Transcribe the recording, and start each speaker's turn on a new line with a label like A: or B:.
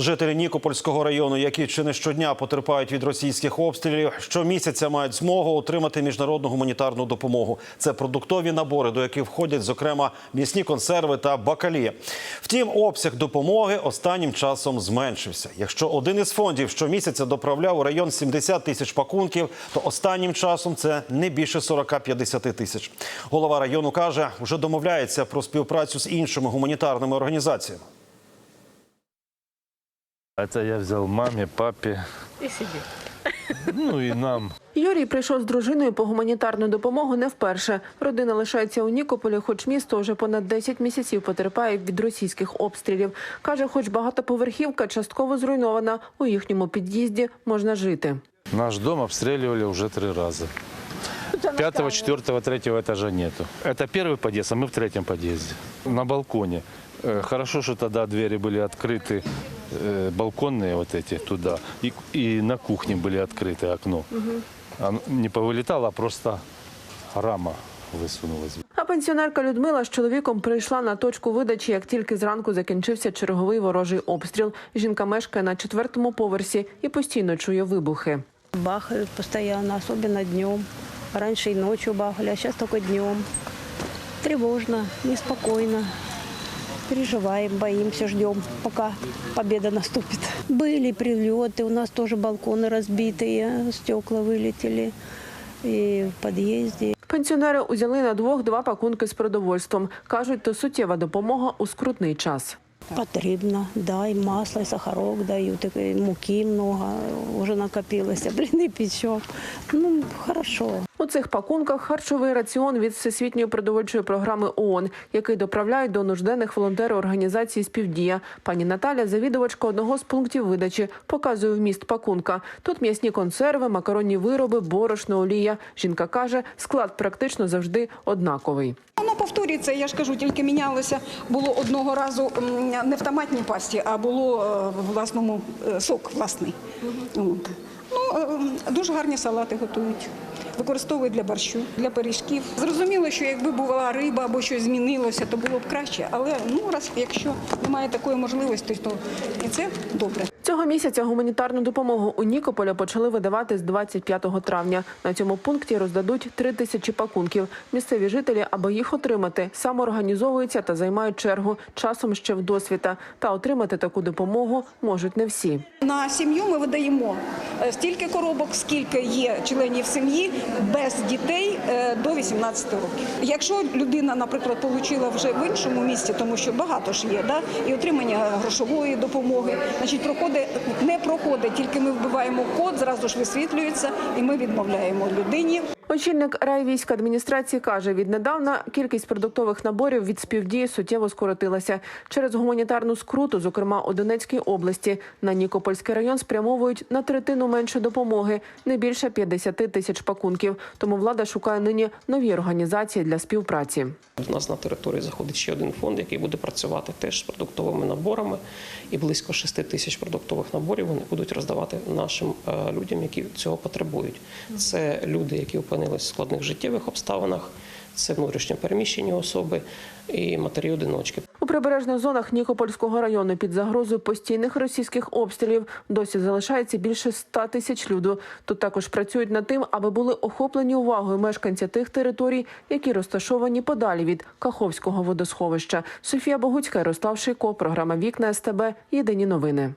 A: Жителі Нікопольського району, які чи не щодня потерпають від російських обстрілів, щомісяця мають змогу отримати міжнародну гуманітарну допомогу. Це продуктові набори, до яких входять, зокрема, м'ясні консерви та бакалі. Втім, обсяг допомоги останнім часом зменшився. Якщо один із фондів щомісяця доправляв у район 70 тисяч пакунків, то останнім часом це не більше 40-50 тисяч. Голова району каже, вже домовляється про співпрацю з іншими гуманітарними організаціями.
B: Это я взял маме, папе,
C: І сиди.
B: ну и нам.
D: Юрій прийшов з дружиною по гуманітарну допомогу не вперше. Родина лишається у Нікополі, хоч місто вже понад 10 місяців потерпає від російських обстрілів. Каже, хоч багатоповерхівка частково зруйнована, у їхньому під'їзді можна жити.
B: Наш дом обстреливали уже три раза. Пятого, четвертого, третьего этажа нету. Это первый подъезд, а мы в третьем подъезде. На балконе. Э, Хорошо, что тогда двери были открыты, э, балконные вот эти туда. И, и на кухне были открыты окно. Оно не повылетало, а просто рама высунулась.
D: А пенсіонерка Людмила з чоловіком прийшла на точку видачі, як тільки зранку закінчився черговий ворожий обстріл. Жінка мешкає на четвертому поверсі і постійно чує вибухи.
C: Бахают постоянно, особенно днем. Раньше и ночью бахали, а сейчас только днем. Тревожно, неспокойно. Переживаем, боимся, ждем, пока победа наступит. Были прилеты, у нас тоже балконы разбитые, стекла вылетели. И в подъезде.
D: Пенсіонери узяли на двох два пакунки з продовольством. кажуть, то суттєва допомога у скрутний час.
C: Потрібно, да, і масло, і сахарок дають, і муки много, вже накопилося, блін, печок. Ну, хорошо.
D: У цих пакунках харчовий раціон від Всесвітньої продовольчої програми ООН, який доправляють до нужденних волонтери організації Співдія. Пані Наталя, завідувачка одного з пунктів видачі, показує вміст пакунка. Тут м'ясні консерви, макаронні вироби, борошно, олія. Жінка каже, склад практично завжди однаковий.
E: Воно повторюється, я ж кажу, тільки мінялося. Було одного разу не в томатній пасті, а було е, в власному е, сок власний. Ну, е, дуже гарні салати готують. Використовують для борщу, для пиріжків. Зрозуміло, що якби була риба або щось змінилося, то було б краще. Але ну раз якщо немає такої можливості, то і це добре.
D: Цього місяця гуманітарну допомогу у Нікополя почали видавати з 25 травня. На цьому пункті роздадуть три тисячі пакунків. Місцеві жителі, аби їх отримати, самоорганізовуються та займають чергу часом ще в досвіта. Та отримати таку допомогу можуть не всі.
E: На сім'ю ми видаємо е, стільки коробок, скільки є членів сім'ї без дітей 18 років. Якщо людина, наприклад, отримала вже в іншому місці, тому що багато ж є, да, і отримання грошової допомоги, значить, проходить не проходить, тільки ми вбиваємо код, зразу ж висвітлюється, і ми відмовляємо людині.
D: Очільник райвійської адміністрації каже, віднедавна кількість продуктових наборів від співдії суттєво скоротилася. Через гуманітарну скруту, зокрема у Донецькій області, на Нікопольський район спрямовують на третину менше допомоги, не більше 50 тисяч пакунків. Тому влада шукає нині нові організації для співпраці.
F: У нас на території заходить ще один фонд, який буде працювати теж з продуктовими наборами, і близько 6 тисяч продуктових наборів вони будуть роздавати нашим е, людям, які цього потребують. Це люди, які опинились в складних життєвих обставинах, це внутрішньо переміщені особи і матері-одиночки.
D: У прибережних зонах Нікопольського району під загрозою постійних російських обстрілів досі залишається більше 100 тисяч люду. Тут також працюють над тим, аби були охоплені увагою мешканці тих територій, які розташовані подалі від Каховського водосховища. Софія Богуцька, Ярослав Шийко, програма Вікна СТБ. Єдині новини.